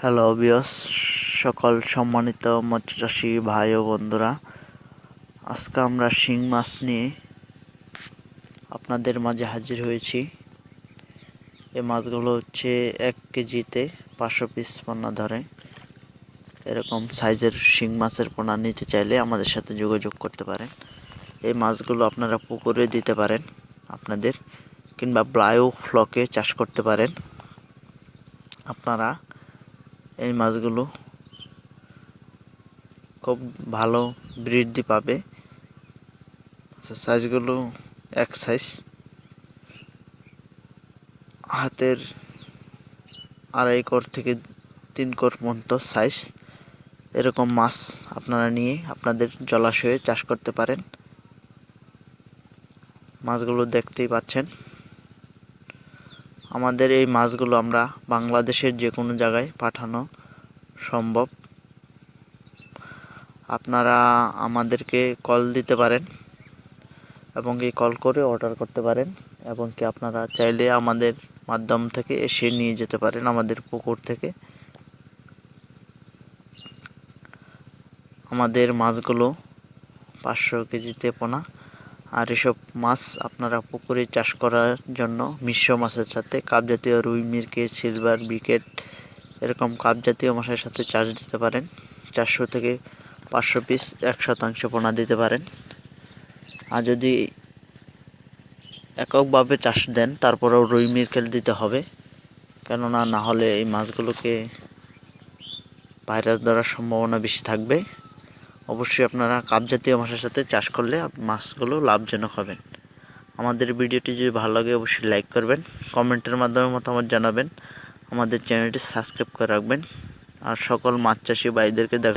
Hello বিয়স সকল সম্মানিত মৎস্যচাষী ভাই ও বন্ধুরা, আজকে আমরা শিং মাছ নিয়ে আপনাদের মাঝে হাজির হয়েছি। এই মাছগুলো হচ্ছে এক কেজিতে পাঁচশো পিস পোনা ধরে। এরকম সাইজের শিং মাছের পোনা নিতে চাইলে আমাদের সাথে যোগাযোগ করতে পারেন। এই মাছগুলো আপনারা পুকুরে দিতে পারেন, আপনাদের, কিংবা ব্লায়ো ফ্লকে চাষ করতে পারেন। আপনারা এই মাছগুলো খুব ভালো বৃদ্ধি পাবে। আচ্ছা, সাইজগুলো এক সাইজ হাতের আড়াই কর থেকে তিন কর পর্যন্ত সাইজ এরকম মাছ আপনারা নিয়ে আপনাদের জলাশয়ে চাষ করতে পারেন। মাছগুলো দেখতেই পাচ্ছেন। আমাদের এই মাছগুলো আমরা বাংলাদেশের যে কোনো জায়গায় পাঠানো সম্ভব। আপনারা আমাদেরকে কল দিতে পারেন এবং কি কল করে অর্ডার করতে পারেন এবং কি আপনারা চাইলে আমাদের মাধ্যম থেকে এসে নিয়ে যেতে পারেন আমাদের পুকুর থেকে। আমাদের মাছগুলো পাঁচশো কেজিতে পোনা। আর এসব মাছ আপনারা পুকুরে চাষ করার জন্য, মিশ্র মাছের সাথে কাপ জাতীয় রুই, মিরকে, সিলভার, বিকেট, এরকম কাপ জাতীয় মাছের সাথে চাষ দিতে পারেন। চারশো থেকে পাঁচশো পিস এক শতাংশ পোনা দিতে পারেন। আর যদি এককভাবে চাষ দেন, তারপরেও রুই, মিরকেল দিতে হবে। কেননা, না হলে এই মাছগুলোকে ভাইরাস ধরার সম্ভাবনা বেশি থাকবে। অবশ্যই আপনারা কাপ জাতীয় মাছের সাথে চাষ করলে মাছগুলো লাভজনক হবেন আমাদের ভিডিওটি যদি ভালো লাগে অবশ্যই লাইক করবেন, কমেন্টের মাধ্যমে মতামত জানাবেন, আমাদের চ্যানেলটি সাবস্ক্রাইব করে রাখবেন, আর সকল মাছ চাষি ভাইদেরকে দেখ